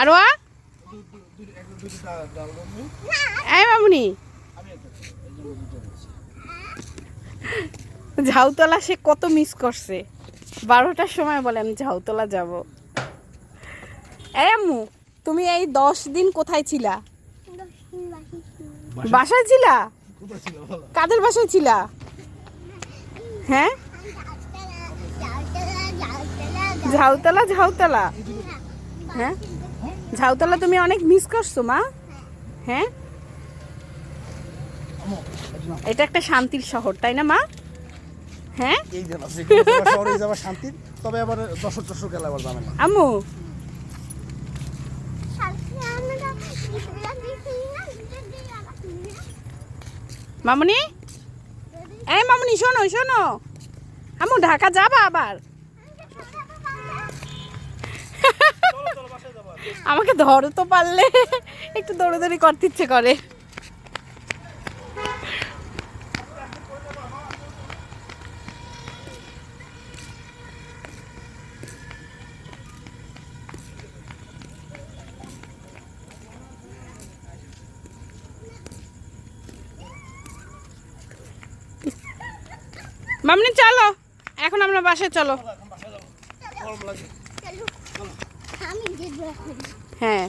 আরও আ? এই মামুনি। ঝাউতলা সে কত মিস করছে। বারোটার সময় বলে আমি ঝাউতলা যাব। আম্মু তুমি এই দশ দিন কোথায় ছিলা? বাসায়। ছিলা? কাদের বাসায় ছিলা? হ্যাঁ? ঝাউতলা ঝাউতলা হ্যাঁ? ঝাউতলা তুমি অনেক মিস করছ মা। হ্যাঁ? এটা একটা শান্তির শহর তাই না মা? হ্যাঁ? এই জেলা যে কোনো জায়গা শহরে যাওয়া শান্তির তবে আবার গেলে আবার যাবে না আম্মু। মামুনি? এই মামুনি শোনো শোনো। আম্মু ঢাকা যাবা আবার? আমাকে ধরো তো পারলে। একটু দৌড়াদৌড়ি করতে ইচ্ছে করে। মামনি চলো। এখন আমরা বাসায় চলো। হ্যাঁ।